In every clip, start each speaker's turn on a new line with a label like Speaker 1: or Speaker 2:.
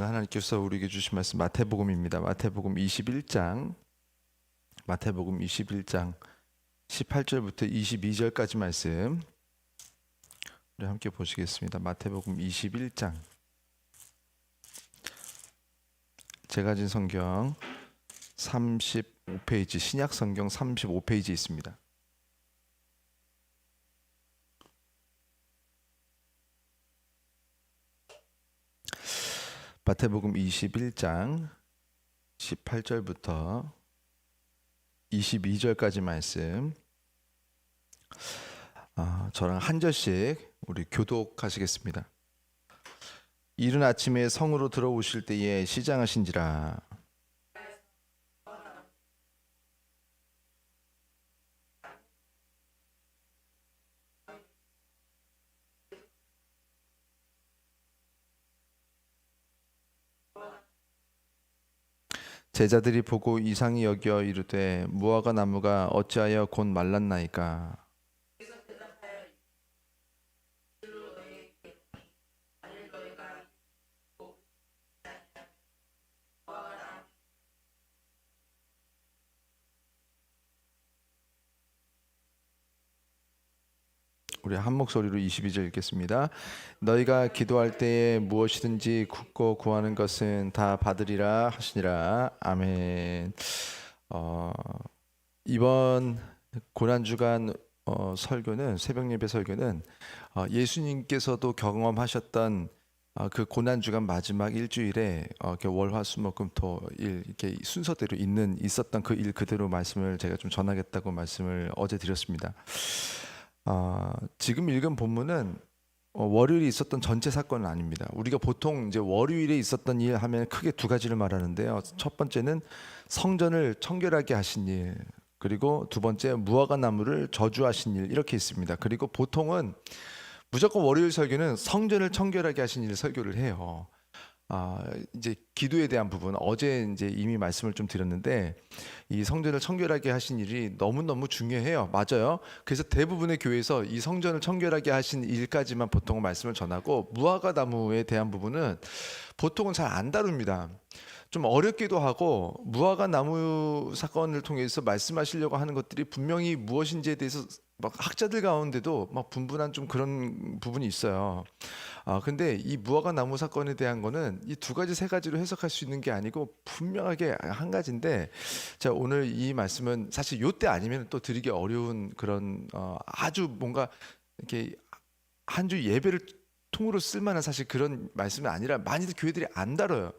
Speaker 1: 오늘 하나님께서 우리에게 주신 말씀 마태복음입니다. 마태복음 21장 마태복음 21장 18절부터 22절까지 말씀 우리 함께 보시겠습니다. 마태복음 21장 제가 진 성경 35페이지 신약 성경 35페이지 있습니다. 마태복음 21장 18절부터 22절까지 말씀 아, 저랑 한 절씩 우리 교독하시겠습니다. 이른 아침에 성으로 들어오실 때에 시장하신지라 제자들이 보고 이상히 여겨 이르되 무화과 나무가 어찌하여 곧 말랐나이까 우리 한 목소리로 22절 읽겠습니다. 너희가 기도할 때에 무엇이든지 굳고 구하는 것은 다 받으리라 하시니라. 아멘. 어, 이번 고난 주간 어, 설교는 새벽 예배 설교는 어, 예수님께서도 경험하셨던 어, 그 고난 주간 마지막 일주일에 어, 월화수목금토일 이렇게 순서대로 있는 있었던 그 일 그대로 말씀을 제가 좀 전하겠다고 말씀을 어제 드렸습니다. 아, 지금 읽은 본문은 어, 월요일에 있었던 전체 사건은 아닙니다. 우리가 보통 이제 월요일에 있었던 일 하면 크게 두 가지를 말하는데요. 첫 번째는 성전을 청결하게 하신 일, 그리고 두 번째 무화과 나무를 저주하신 일 이렇게 있습니다. 그리고 보통은 무조건 월요일 설교는 성전을 청결하게 하신 일 설교를 해요. 아, 이제 기도에 대한 부분 어제 이제 이미 말씀을 좀 드렸는데 이 성전을 청결하게 하신 일이 너무너무 중요해요. 맞아요. 그래서 대부분의 교회에서 이 성전을 청결하게 하신 일까지만 보통 말씀을 전하고 무화과 나무에 대한 부분은 보통은 잘 안 다룹니다. 좀 어렵기도 하고 무화과 나무 사건을 통해서 말씀하시려고 하는 것들이 분명히 무엇인지에 대해서 막 학자들 가운데도 막 분분한 좀 그런 부분이 있어요. 아 근데 이 무화과 나무 사건에 대한 거는 이 두 가지 세 가지로 해석할 수 있는 게 아니고 분명하게 한 가지인데 자 오늘 이 말씀은 사실 요때 아니면 또 드리기 어려운 그런 어, 아주 뭔가 이렇게 한 주 예배를 통으로 쓸만한 사실 그런 말씀이 아니라 많이들 교회들이 안 다뤄요.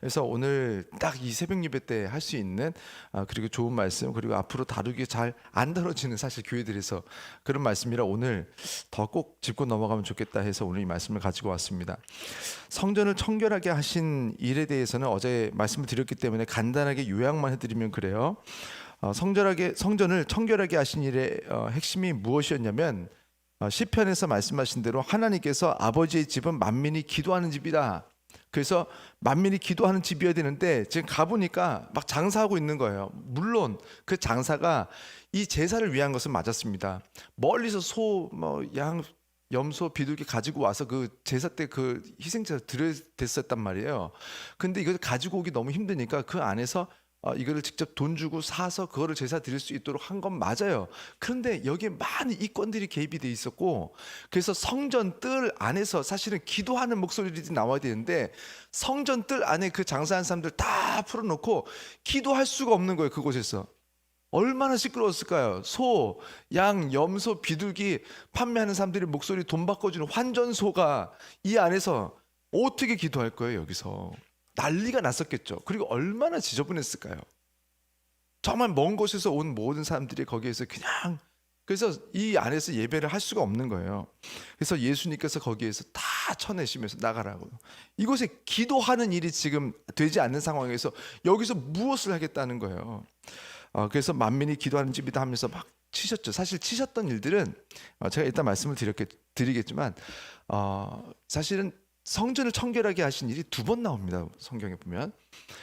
Speaker 1: 그래서 오늘 딱 이 새벽 예배 때 할 수 있는 아, 그리고 좋은 말씀 그리고 앞으로 다루기 잘 안 다뤄지는 사실 교회들에서 그런 말씀이라 오늘 더 꼭 짚고 넘어가면 좋겠다 해서 오늘 이 말씀을 가지고 왔습니다. 성전을 청결하게 하신 일에 대해서는 어제 말씀을 드렸기 때문에 간단하게 요약만 해드리면 그래요. 어, 성전하게 성전을 청결하게 하신 일의 어, 핵심이 무엇이었냐면 어, 시편에서 말씀하신 대로 하나님께서 아버지의 집은 만민이 기도하는 집이다. 그래서 만민이 기도하는 집이어야 되는데 지금 가보니까 막 장사하고 있는 거예요. 물론 그 장사가 이 제사를 위한 것은 맞았습니다. 멀리서 소, 뭐 양, 염소, 비둘기 가지고 와서 그 제사 때 그 희생제사 드려 됐었단 말이에요. 근데 이걸 가지고 오기 너무 힘드니까 그 안에서 어, 이거를 직접 돈 주고 사서 그거를 제사 드릴 수 있도록 한 건 맞아요. 그런데 여기에 많은 이권들이 개입이 돼 있었고 그래서 성전 뜰 안에서 사실은 기도하는 목소리들이 나와야 되는데 성전 뜰 안에 그 장사한 사람들 다 풀어놓고 기도할 수가 없는 거예요 그곳에서 얼마나 시끄러웠을까요? 소, 양, 염소, 비둘기 판매하는 사람들이 목소리 돈 바꿔주는 환전소가 이 안에서 어떻게 기도할 거예요 여기서 난리가 났었겠죠. 그리고 얼마나 지저분했을까요? 정말 먼 곳에서 온 모든 사람들이 거기에서 그냥 그래서 이 안에서 예배를 할 수가 없는 거예요. 그래서 예수님께서 거기에서 다 쳐내시면서 나가라고. 이곳에 기도하는 일이 지금 되지 않는 상황에서 여기서 무엇을 하겠다는 거예요. 어, 그래서 만민이 기도하는 집이다 하면서 막 치셨죠. 사실 치셨던 일들은 어, 제가 일단 말씀을 드렸겠, 드리겠지만 어, 사실은 성전을 청결하게 하신 일이 두 번 나옵니다. 성경에 보면.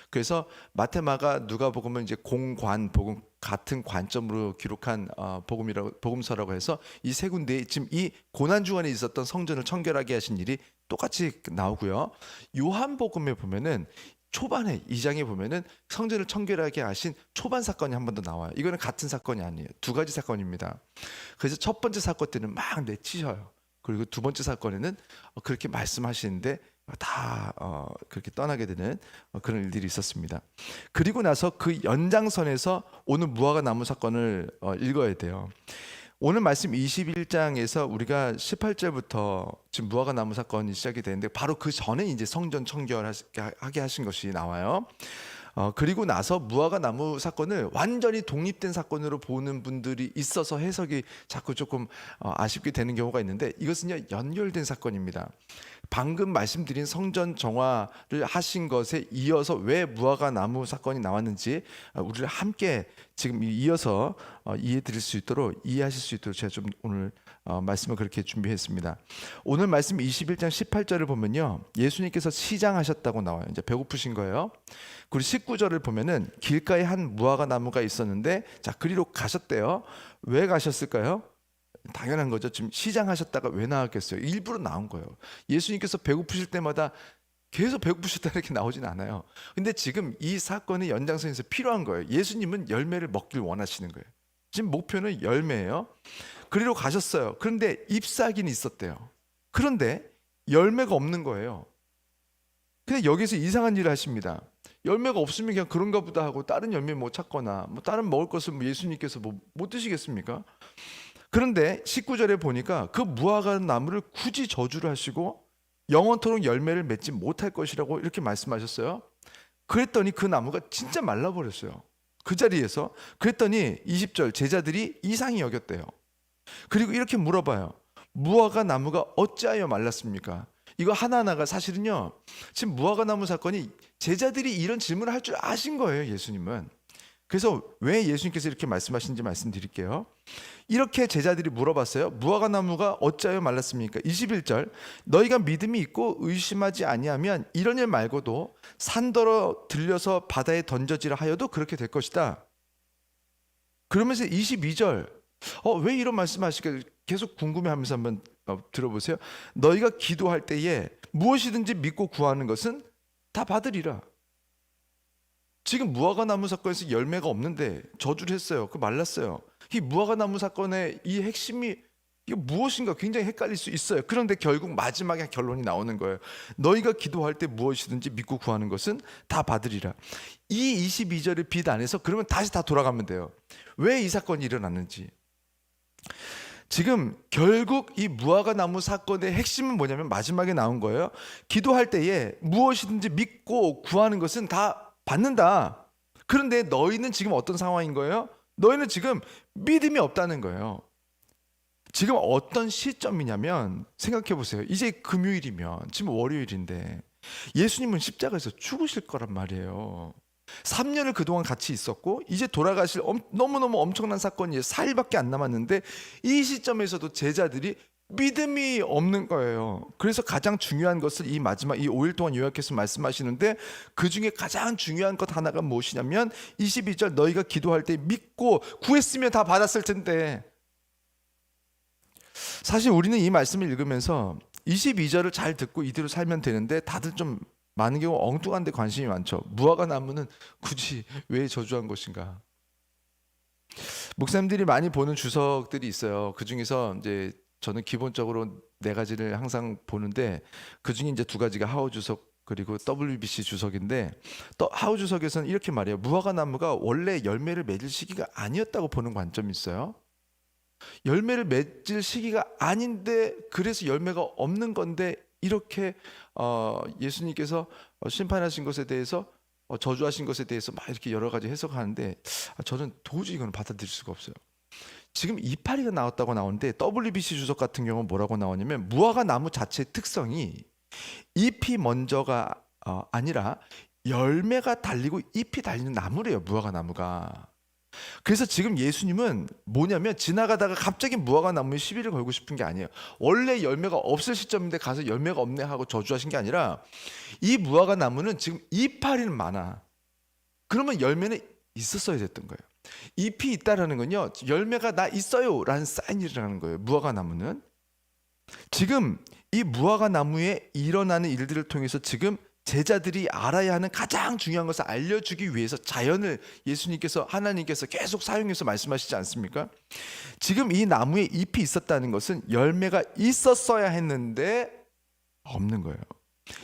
Speaker 1: 그래서 마테마가 누가복음은 이제 공관 복음 같은 관점으로 기록한 어, 복음이라고 복음서라고 해서 이 세 군데 지금 이 고난 중간에 있었던 성전을 청결하게 하신 일이 똑같이 나오고요. 요한복음에 보면은 초반에 이 장에 보면은 성전을 청결하게 하신 초반 사건이 한 번 더 나와요. 이거는 같은 사건이 아니에요. 두 가지 사건입니다. 그래서 첫 번째 사건 때는 막 내치셔요. 그리고 두 번째 사건에는 어, 그렇게 말씀하시는데 다 어, 그렇게 떠나게 되는 어, 그런 일들이 있었습니다. 그리고 나서 그 연장선에서 오늘 무화과 나무 사건을 어, 읽어야 돼요. 오늘 말씀 21장에서 우리가 18절부터 지금 무화과 나무 사건이 시작이 되는데 바로 그 전에 이제 성전 청결하게 하신 것이 나와요. 어, 그리고 나서 무화과 나무 사건을 완전히 독립된 사건으로 보는 분들이 있어서 해석이 자꾸 조금 어, 아쉽게 되는 경우가 있는데 이것은요 연결된 사건입니다. 방금 말씀드린 성전 정화를 하신 것에 이어서 왜 무화과 나무 사건이 나왔는지 어, 우리를 함께 지금 이어서 어, 이해 드릴 수 있도록 이해하실 수 있도록 제가 좀 오늘 어, 말씀을 그렇게 준비했습니다. 오늘 말씀 21장 18절을 보면요. 예수님께서 시장하셨다고 나와요. 이제 배고프신 거예요. 그리고 19절을 보면은 길가에 한 무화과 나무가 있었는데 자, 그리로 가셨대요. 왜 가셨을까요? 당연한 거죠. 지금 시장하셨다가 왜 나왔겠어요? 일부러 나온 거예요. 예수님께서 배고프실 때마다 계속 배고프셨다 이렇게 나오진 않아요. 근데 지금 이 사건의 연장선에서 필요한 거예요. 예수님은 열매를 먹길 원하시는 거예요. 지금 목표는 열매예요. 그리로 가셨어요. 그런데 잎사귀는 있었대요. 그런데 열매가 없는 거예요. 근데 여기서 이상한 일을 하십니다. 열매가 없으면 그냥 그런가 보다 하고 다른 열매 못 찾거나 뭐 다른 먹을 것을 뭐 예수님께서 뭐 못 드시겠습니까? 그런데 19절에 보니까 그 무화과 나무를 굳이 저주를 하시고 영원토록 열매를 맺지 못할 것이라고 이렇게 말씀하셨어요. 그랬더니 그 나무가 진짜 말라버렸어요. 그 자리에서 그랬더니 20절 제자들이 이상히 여겼대요. 그리고 이렇게 물어봐요. 무화과 나무가 어찌하여 말랐습니까? 이거 하나하나가 사실은요. 지금 무화과 나무 사건이 제자들이 이런 질문을 할 줄 아신 거예요, 예수님은. 그래서 왜 예수님께서 이렇게 말씀하신지 말씀드릴게요. 이렇게 제자들이 물어봤어요. 무화과 나무가 어찌하여 말랐습니까? 21절. 너희가 믿음이 있고 의심하지 아니하면 이런 일 말고도 산더러 들려서 바다에 던져지라 하여도 그렇게 될 것이다. 그러면서 22절. 어, 왜 이런 말씀하실까? 계속 궁금해 하면서 한번 어, 들어보세요. 너희가 기도할 때에 무엇이든지 믿고 구하는 것은 다 받으리라. 지금 무화과 나무 사건에서 열매가 없는데 저주를 했어요. 그 말랐어요. 이 무화과 나무 사건의 이 핵심이 이게 무엇인가 굉장히 헷갈릴 수 있어요. 그런데 결국 마지막에 결론이 나오는 거예요. 너희가 기도할 때 무엇이든지 믿고 구하는 것은 다 받으리라. 이 22절의 빛 안에서 그러면 다시 다 돌아가면 돼요. 왜 이 사건이 일어났는지. 지금 결국 이 무화과 나무 사건의 핵심은 뭐냐면 마지막에 나온 거예요. 기도할 때에 무엇이든지 믿고 구하는 것은 다 받는다. 그런데 너희는 지금 어떤 상황인 거예요? 너희는 지금 믿음이 없다는 거예요. 지금 어떤 시점이냐면 생각해 보세요. 이제 금요일이면 지금 월요일인데 예수님은 십자가에서 죽으실 거란 말이에요. 3년을 그동안 같이 있었고 이제 돌아가실 엄- 너무너무 엄청난 사건이 4일밖에 안 남았는데 이 시점에서도 제자들이 믿음이 없는 거예요. 그래서 가장 중요한 것을 이 마지막 이 5일 동안 요약해서 말씀하시는데 그 중에 가장 중요한 것 하나가 무엇이냐면 22절 너희가 기도할 때 믿고 구했으면 다 받았을 텐데 사실 우리는 이 말씀을 읽으면서 22절을 잘 듣고 이대로 살면 되는데 다들 좀 많은 경우 엉뚱한 데 관심이 많죠. 무화과 나무는 굳이 왜 저주한 것인가? 목사님들이 많이 보는 주석들이 있어요. 그 중에서 이제 저는 기본적으로 네 가지를 항상 보는데 그 중에 이제 두 가지가 하우 주석 그리고 WBC 주석인데 또 하우 주석에서는 이렇게 말해요. 무화과 나무가 원래 열매를 맺을 시기가 아니었다고 보는 관점이 있어요. 열매를 맺을 시기가 아닌데 그래서 열매가 없는 건데 이렇게 어, 예수님께서 어, 심판하신 것에 대해서 어, 저주하신 것에 대해서 막 이렇게 여러 가지 해석하는데 아, 저는 도저히 이건 받아들일 수가 없어요. 지금 이파리가 나왔다고 나오는데 WBC 주석 같은 경우는 뭐라고 나오냐면 무화과 나무 자체의 특성이 잎이 먼저가 어, 아니라 열매가 달리고 잎이 달리는 나무래요. 무화과 나무가. 그래서 지금 예수님은 뭐냐면 지나가다가 갑자기 무화과 나무에 시비를 걸고 싶은 게 아니에요. 원래 열매가 없을 시점인데 가서 열매가 없네 하고 저주하신 게 아니라 이 무화과 나무는 지금 이파리는 많아. 그러면 열매는 있었어야 됐던 거예요. 잎이 있다라는 건요 열매가 나 있어요라는 사인이라는 거예요. 무화과 나무는 지금 이 무화과 나무에 일어나는 일들을 통해서 지금 제자들이 알아야 하는 가장 중요한 것을 알려주기 위해서 자연을 예수님께서 하나님께서 계속 사용해서 말씀하시지 않습니까? 지금 이 나무에 잎이 있었다는 것은 열매가 있었어야 했는데 없는 거예요.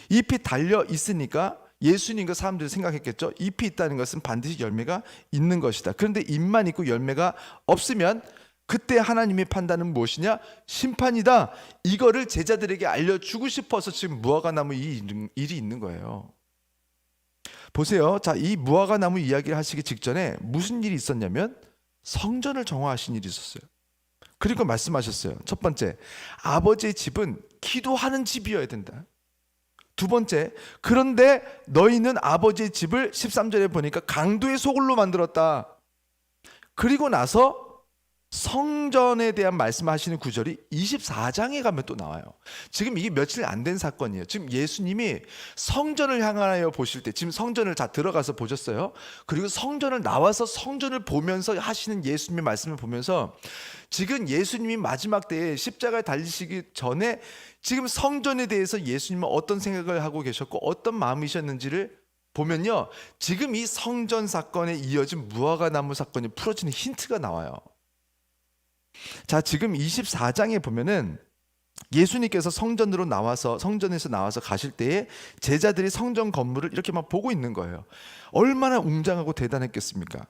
Speaker 1: 잎이 달려 있으니까 예수님과 사람들이 생각했겠죠. 잎이 있다는 것은 반드시 열매가 있는 것이다. 그런데 잎만 있고 열매가 없으면 그때 하나님의 판단은 무엇이냐? 심판이다. 이거를 제자들에게 알려주고 싶어서 지금 무화과 나무 이 일- 일이 있는 거예요. 보세요. 자, 이 무화과 나무 이야기를 하시기 직전에 무슨 일이 있었냐면 성전을 정화하신 일이 있었어요. 그리고 말씀하셨어요. 첫 번째, 아버지의 집은 기도하는 집이어야 된다. 두 번째, 그런데 너희는 아버지의 집을 13절에 보니까 강도의 소굴로 만들었다. 그리고 나서 성전에 대한 말씀하시는 구절이 24장에 가면 또 나와요. 지금 이게 며칠 안 된 사건이에요. 지금 예수님이 성전을 향하여 보실 때 지금 성전을 다 들어가서 보셨어요. 그리고 성전을 나와서 성전을 보면서 하시는 예수님의 말씀을 보면서 지금 예수님이 마지막 때에 십자가에 달리시기 전에 지금 성전에 대해서 예수님은 어떤 생각을 하고 계셨고 어떤 마음이셨는지를 보면요. 지금 이 성전 사건에 이어진 무화과 나무 사건이 풀어지는 힌트가 나와요. 자, 지금 24장에 보면은 예수님께서 성전으로 나와서 성전에서 나와서 가실 때에 제자들이 성전 건물을 이렇게 막 보고 있는 거예요. 얼마나 웅장하고 대단했겠습니까?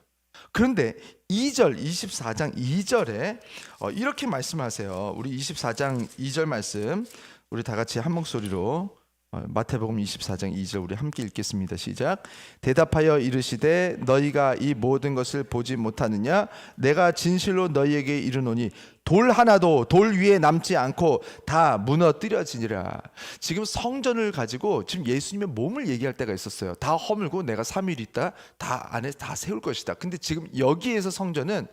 Speaker 1: 그런데 2절 24장 2절에 어, 이렇게 말씀하세요. 우리 24장 2절 말씀 우리 다 같이 한 목소리로 어, 마태복음 24장 2절 우리 함께 읽겠습니다. 시작. 대답하여 이르시되 너희가 이 모든 것을 보지 못하느냐 내가 진실로 너희에게 이르노니 돌 하나도 돌 위에 남지 않고 다 무너뜨려지니라. 지금 성전을 가지고 지금 예수님의 몸을 얘기할 때가 있었어요. 다 허물고 내가 3일 있다 다 안에 다 세울 것이다. 근데 지금 여기에서 성전은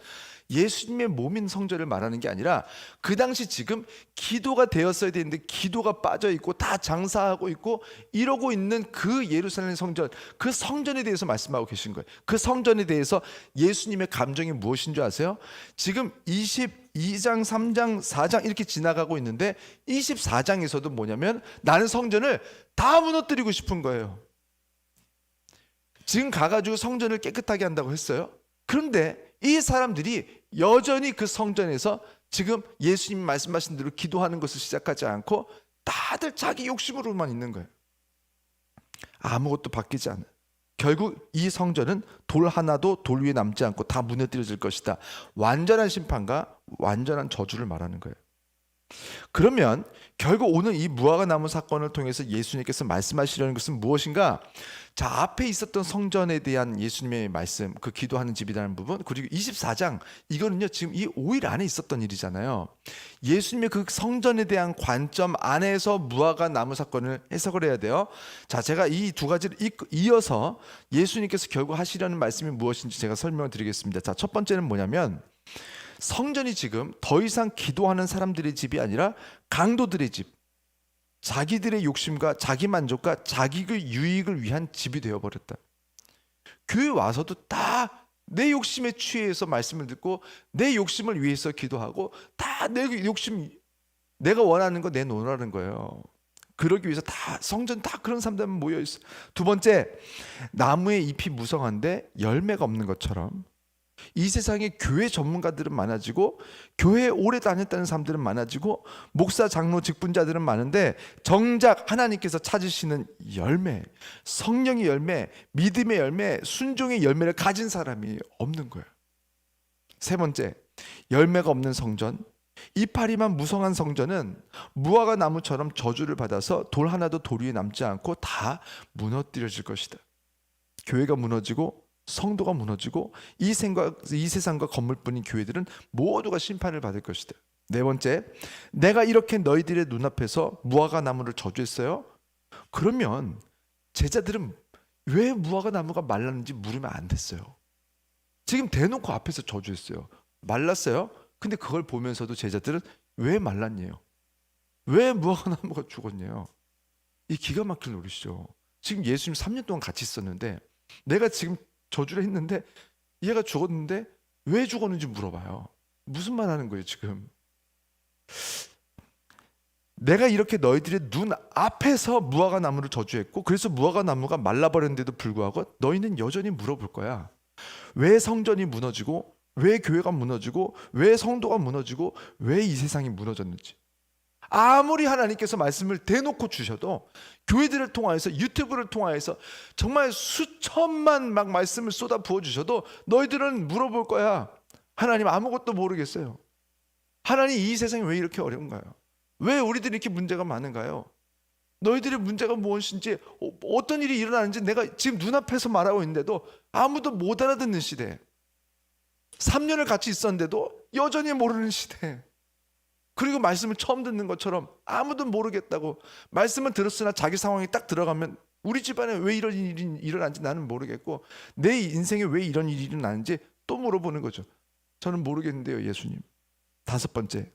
Speaker 1: 예수님의 몸인 성전을 말하는 게 아니라 그 당시 지금 기도가 되었어야 되는데 기도가 빠져 있고 다 장사하고 있고 이러고 있는 그 예루살렘 성전 그 성전에 대해서 말씀하고 계신 거예요. 그 성전에 대해서 예수님의 감정이 무엇인 줄 아세요? 지금 22장, 3장, 4장 이렇게 지나가고 있는데 24장에서도 뭐냐면 나는 성전을 다 무너뜨리고 싶은 거예요. 지금 가가지고 성전을 깨끗하게 한다고 했어요. 그런데 이 사람들이 여전히 그 성전에서 지금 예수님 말씀하신 대로 기도하는 것을 시작하지 않고 다들 자기 욕심으로만 있는 거예요. 아무것도 바뀌지 않아요. 결국 이 성전은 돌 하나도 돌 위에 남지 않고 다 무너뜨려질 것이다. 완전한 심판과 완전한 저주를 말하는 거예요. 그러면 결국 오늘 이 무화과 나무 사건을 통해서 예수님께서 말씀하시려는 것은 무엇인가? 자 앞에 있었던 성전에 대한 예수님의 말씀, 그 기도하는 집이라는 부분, 그리고 24장 이거는요 지금 이 5일 안에 있었던 일이잖아요. 예수님의 그 성전에 대한 관점 안에서 무화과 나무 사건을 해석을 해야 돼요. 자 제가 이 두 가지를 이- 이어서 예수님께서 결국 하시려는 말씀이 무엇인지 제가 설명을 드리겠습니다. 자 첫 번째는 뭐냐면 성전이 지금 더 이상 기도하는 사람들의 집이 아니라 강도들의 집, 자기들의 욕심과 자기 만족과 자기 그 유익을 위한 집이 되어 버렸다. 교회 와서도 다 내 욕심에 취해서 말씀을 듣고 내 욕심을 위해서 기도하고 다 내 욕심 내가 원하는 거 내놓으라는 거예요. 그러기 위해서 다 성전 다 그런 사람들 모여 있어. 두 번째 나무의 잎이 무성한데 열매가 없는 것처럼 이 세상에 교회 전문가들은 많아지고 교회에 오래 다녔다는 사람들은 많아지고 목사 장로 직분자들은 많은데 정작 하나님께서 찾으시는 열매 성령의 열매 믿음의 열매 순종의 열매를 가진 사람이 없는 거예요. 세 번째 열매가 없는 성전. 이파리만 무성한 성전은 무화과 나무처럼 저주를 받아서 돌 하나도 돌 위에 남지 않고 다 무너뜨려질 것이다. 교회가 무너지고 성도가 무너지고 이 생과 이 세상과 건물뿐인 교회들은 모두가 심판을 받을 것이다. 네 번째, 내가 이렇게 너희들의 눈앞에서 무화과 나무를 저주했어요. 그러면 제자들은 왜 무화과 나무가 말랐는지 물으면 안 됐어요. 지금 대놓고 앞에서 저주했어요. 말랐어요. 근데 그걸 보면서도 제자들은 왜 말랐냐요? 왜 무화과 나무가 죽었냐요? 이 기가 막힐 노릇이죠. 지금 예수님 3년 동안 같이 있었는데 내가 지금 저주를 했는데 얘가 죽었는데 왜 죽었는지 물어봐요. 무슨 말 하는 거예요, 지금? 내가 이렇게 너희들의 눈 앞에서 무화과 나무를 저주했고 그래서 무화과 나무가 말라버렸는데도 불구하고 너희는 여전히 물어볼 거야. 왜 성전이 무너지고 왜 교회가 무너지고 왜 성도가 무너지고 왜 이 세상이 무너졌는지. 아무리 하나님께서 말씀을 대놓고 주셔도 교회들을 통하여서 유튜브를 통하여서 정말 수천만 막 말씀을 쏟아 부어 주셔도 너희들은 물어볼 거야. 하나님 아무것도 모르겠어요. 하나님 이 세상이 왜 이렇게 어려운가요? 왜 우리들이 이렇게 문제가 많은가요? 너희들의 문제가 무엇인지 어, 어떤 일이 일어나는지 내가 지금 눈앞에서 말하고 있는데도 아무도 못 알아듣는 시대. 3년을 같이 있었는데도 여전히 모르는 시대. 그리고 말씀을 처음 듣는 것처럼 아무도 모르겠다고 말씀을 들었으나 자기 상황이 딱 들어가면 우리 집안에 왜 이런 일이 일어난지 나는 모르겠고 내 인생에 왜 이런 일이 일어나는지 또 물어보는 거죠. 저는 모르겠는데요, 예수님. 다섯 번째.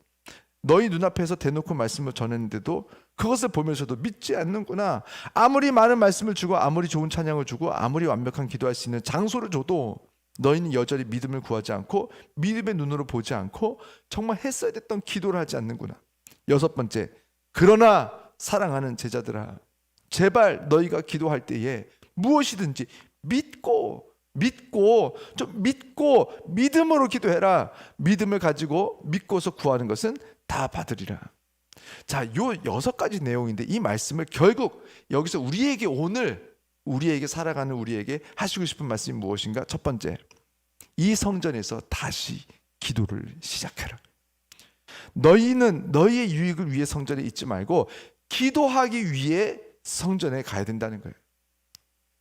Speaker 1: 너희 눈앞에서 대놓고 말씀을 전했는데도 그것을 보면서도 믿지 않는구나. 아무리 많은 말씀을 주고 아무리 좋은 찬양을 주고 아무리 완벽한 기도할 수 있는 장소를 줘도 너희는 여전히 믿음을 구하지 않고 믿음의 눈으로 보지 않고 정말 했어야 됐던 기도를 하지 않는구나. 여섯 번째. 그러나 사랑하는 제자들아 제발 너희가 기도할 때에 무엇이든지 믿고 믿고 좀 믿고 믿음으로 기도해라. 믿음을 가지고 믿고서 구하는 것은 다 받으리라. 자, 요 여섯 가지 내용인데 이 말씀을 결국 여기서 우리에게 오늘 우리에게 살아가는 우리에게 하시고 싶은 말씀이 무엇인가? 첫 번째. 이 성전에서 다시 기도를 시작하라. 너희는 너희의 유익을 위해 성전에 있지 말고 기도하기 위해 성전에 가야 된다는 거예요.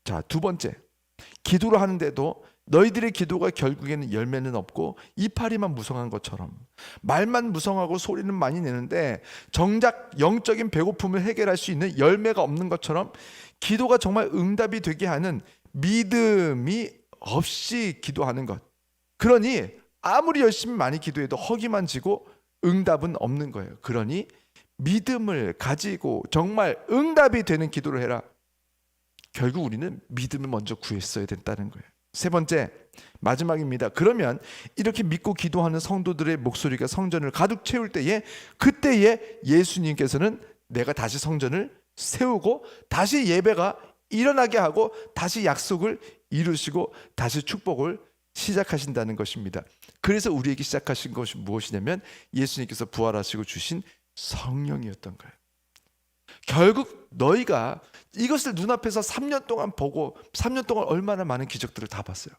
Speaker 1: 자, 두 번째. 기도를 하는데도 너희들의 기도가 결국에는 열매는 없고 이파리만 무성한 것처럼 말만 무성하고 소리는 많이 내는데 정작 영적인 배고픔을 해결할 수 있는 열매가 없는 것처럼 기도가 정말 응답이 되게 하는 믿음이 없이 기도하는 것. 그러니 아무리 열심히 많이 기도해도 허기만 지고 응답은 없는 거예요. 그러니 믿음을 가지고 정말 응답이 되는 기도를 해라. 결국 우리는 믿음을 먼저 구했어야 된다는 거예요. 세 번째, 마지막입니다. 그러면 이렇게 믿고 기도하는 성도들의 목소리가 성전을 가득 채울 때에 그때에 예수님께서는 내가 다시 성전을 세우고 다시 예배가 일어나게 하고 다시 약속을 이루시고 다시 축복을 시작하신다는 것입니다. 그래서 우리에게 시작하신 것이 무엇이냐면 예수님께서 부활하시고 주신 성령이었던 거예요. 결국 너희가 이것을 눈앞에서 3년 동안 보고 3년 동안 얼마나 많은 기적들을 다 봤어요.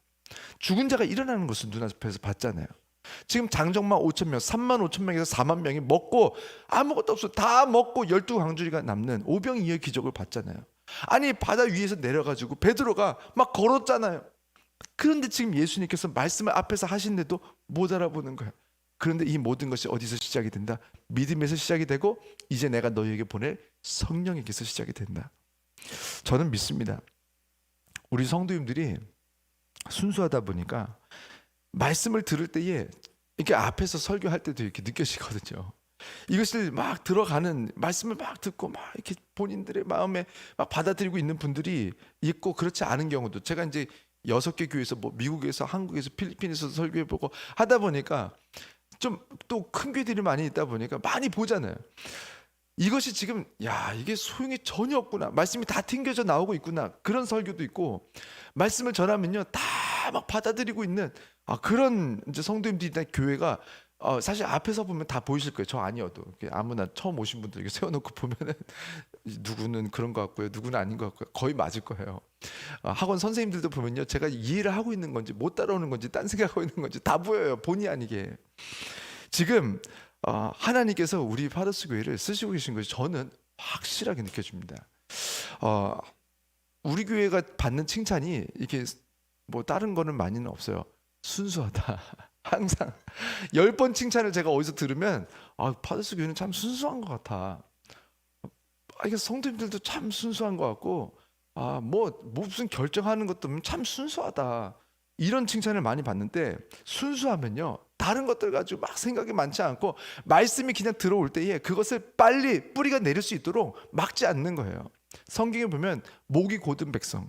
Speaker 1: 죽은 자가 일어나는 것을 눈앞에서 봤잖아요. 지금 장정만 5천 명, 3만 5천 명에서 4만 명이 먹고 아무것도 없어 다 먹고 열두 광주리가 남는 오병이어의 기적을 봤잖아요. 아니 바다 위에서 내려가지고 베드로가 막 걸었잖아요. 그런데 지금 예수님께서 말씀을 앞에서 하신데도 못 알아보는 거예요. 그런데 이 모든 것이 어디서 시작이 된다? 믿음에서 시작이 되고 이제 내가 너희에게 보낼 성령에게서 시작이 된다. 저는 믿습니다. 우리 성도님들이 순수하다 보니까 말씀을 들을 때에 이렇게 앞에서 설교할 때도 이렇게 느껴지거든요. 이것을 막 들어가는 말씀을 막 듣고 막 이렇게 본인들의 마음에 막 받아들이고 있는 분들이 있고 그렇지 않은 경우도 제가 이제 여섯 개 교회에서 뭐 미국에서 한국에서 필리핀에서 설교해 보고 하다 보니까 좀 또 큰 교회들이 많이 있다 보니까 많이 보잖아요. 이것이 지금 야 이게 소용이 전혀 없구나 말씀이 다 튕겨져 나오고 있구나 그런 설교도 있고 말씀을 전하면요 다 막 받아들이고 있는 아 그런 이제 성도님들이 교회가 어, 사실 앞에서 보면 다 보이실 거예요. 저 아니어도. 아무나 처음 오신 분들 이렇게 세워놓고 보면은 누구는 그런 것 같고요. 누구는 아닌 것 같고요. 거의 맞을 거예요. 어, 학원 선생님들도 보면요. 제가 이해를 하고 있는 건지 못 따라오는 건지 딴 생각하고 있는 건지 다 보여요. 본의 아니게. 지금 어, 하나님께서 우리 파더스 교회를 쓰시고 계신 것이 저는 확실하게 느껴집니다. 어, 우리 교회가 받는 칭찬이 이렇게 뭐 다른 거는 많이는 없어요. 순수하다. 항상 열 번 칭찬을 제가 어디서 들으면 아 파더스 교회는 참 순수한 것 같아. 아 이게 성도님들도 참 순수한 것 같고 아 뭐 무슨 결정하는 것도 참 순수하다. 이런 칭찬을 많이 받는데 순수하면요 다른 것들 가지고 막 생각이 많지 않고 말씀이 그냥 들어올 때에 그것을 빨리 뿌리가 내릴 수 있도록 막지 않는 거예요. 성경에 보면 목이 곧은 백성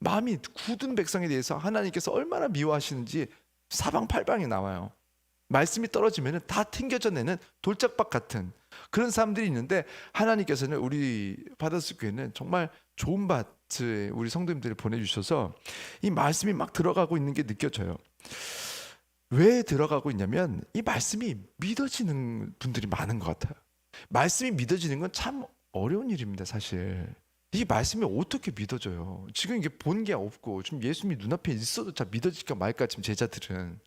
Speaker 1: 마음이 굳은 백성에 대해서 하나님께서 얼마나 미워하시는지 사방팔방에 나와요. 말씀이 떨어지면 다 튕겨져 내는 돌짝박 같은 그런 사람들이 있는데 하나님께서는 우리 바다스 교회는 정말 좋은 밭에 우리 성도님들을 보내주셔서 이 말씀이 막 들어가고 있는 게 느껴져요. 왜 들어가고 있냐면 이 말씀이 믿어지는 분들이 많은 것 같아요. 말씀이 믿어지는 건 참 어려운 일입니다, 사실. 이 말씀이 어떻게 믿어져요? 지금 이게 본 게 없고 지금 예수님이 눈앞에 있어도 잘 믿어질까 말까 지금 제자들은.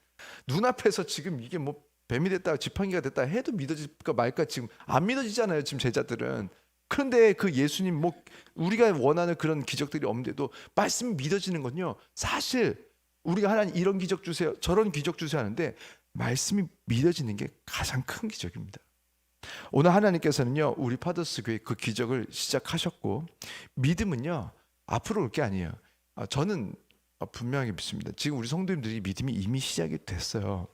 Speaker 1: 눈앞에서 지금 이게 뭐 뱀이 됐다 지팡이가 됐다 해도 믿어질까 말까 지금 안 믿어지잖아요 지금 제자들은. 그런데 그 예수님 뭐 우리가 원하는 그런 기적들이 없는데도 말씀이 믿어지는 건요. 사실 우리가 하나님 이런 기적 주세요 저런 기적 주세요 하는데 말씀이 믿어지는 게 가장 큰 기적입니다 오늘 하나님께서는요 우리 파더스 교회 그 기적을 시작하셨고 믿음은요 앞으로 올 게 아니에요 아, 저는 아, 분명하게 믿습니다. 지금 우리 성도님들이 믿음이 이미 시작이 됐어요.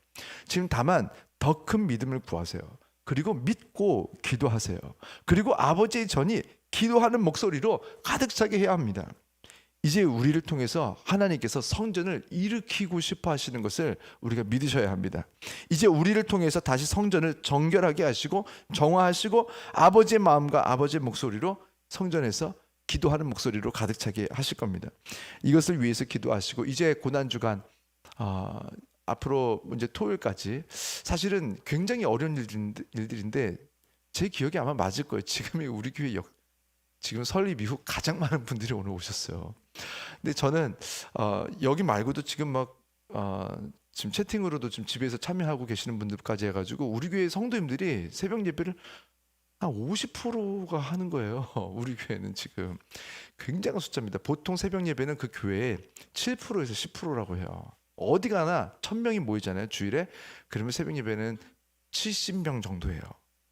Speaker 1: 지금 다만 더 큰 믿음을 구하세요. 그리고 믿고 기도하세요. 그리고 아버지의 전이 기도하는 목소리로 가득 차게 해야 합니다. 이제 우리를 통해서 하나님께서 성전을 일으키고 싶어 하시는 것을 우리가 믿으셔야 합니다. 이제 우리를 통해서 다시 성전을 정결하게 하시고 정화하시고 아버지의 마음과 아버지의 목소리로 성전에서 기도하는 목소리로 가득 차게 하실 겁니다. 이것을 위해서 기도하시고 이제 고난 주간 아, 앞으로 이제 토요일까지 사실은 굉장히 어려운 일들인데 제 기억이 아마 맞을 거예요. 지금이 우리 교회 역 지금 설립 이후 가장 많은 분들이 오늘 오셨어요. 근데 저는 어, 여기 말고도 지금 막 어, 지금 채팅으로도 지금 집에서 참여하고 계시는 분들까지 해가지고 우리 교회 성도님들이 새벽 예배를 한 50%가 하는 거예요. 우리 교회는 지금 굉장한 숫자입니다. 보통 새벽 예배는 그 교회에 7%에서 10%라고 해요. 어디 가나 1000명이 모이잖아요. 주일에. 그러면 새벽 예배는 70명 정도예요.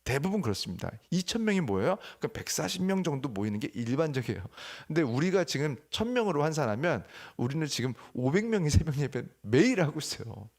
Speaker 1: 대부분 그렇습니다. 2000명이 모여요. 그럼 140명 정도 모이는 게 일반적이에요. 근데 우리가 지금 1000명으로 환산하면 우리는 지금 500명이 새벽 예배 매일 하고 있어요.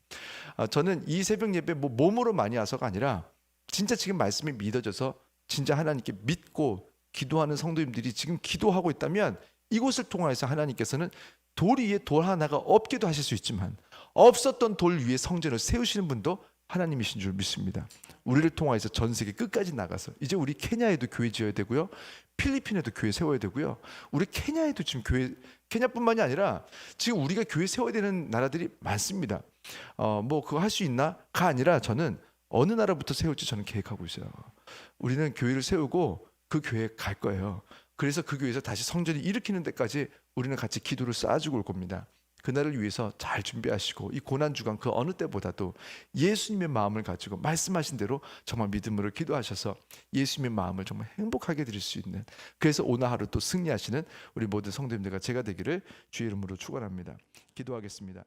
Speaker 1: 아, 저는 이 새벽 예배 뭐 몸으로 많이 와서가 아니라 진짜 지금 말씀이 믿어져서 진짜 하나님께 믿고 기도하는 성도님들이 지금 기도하고 있다면 이곳을 통하여서 하나님께서는 돌 위에 돌 하나가 없기도 하실 수 있지만 없었던 돌 위에 성전을 세우시는 분도 하나님이신 줄 믿습니다. 우리를 통하여서 전 세계 끝까지 나가서 이제 우리 케냐에도 교회 지어야 되고요. 필리핀에도 교회 세워야 되고요. 우리 케냐에도 지금 교회 케냐뿐만이 아니라 지금 우리가 교회 세워야 되는 나라들이 많습니다. 어, 뭐 그거 할 수 있나가 아니라 저는 어느 나라부터 세울지 저는 계획하고 있어요. 우리는 교회를 세우고 그 교회에 갈 거예요. 그래서 그 교회에서 다시 성전이 일으키는 데까지 우리는 같이 기도를 쌓아주고 올 겁니다. 그날을 위해서 잘 준비하시고 이 고난 주간 그 어느 때보다도 예수님의 마음을 가지고 말씀하신 대로 정말 믿음으로 기도하셔서 예수님의 마음을 정말 행복하게 드릴 수 있는 그래서 오늘 하루 또 승리하시는 우리 모든 성도님들과 제가 되기를 주의 이름으로 축원합니다. 기도하겠습니다.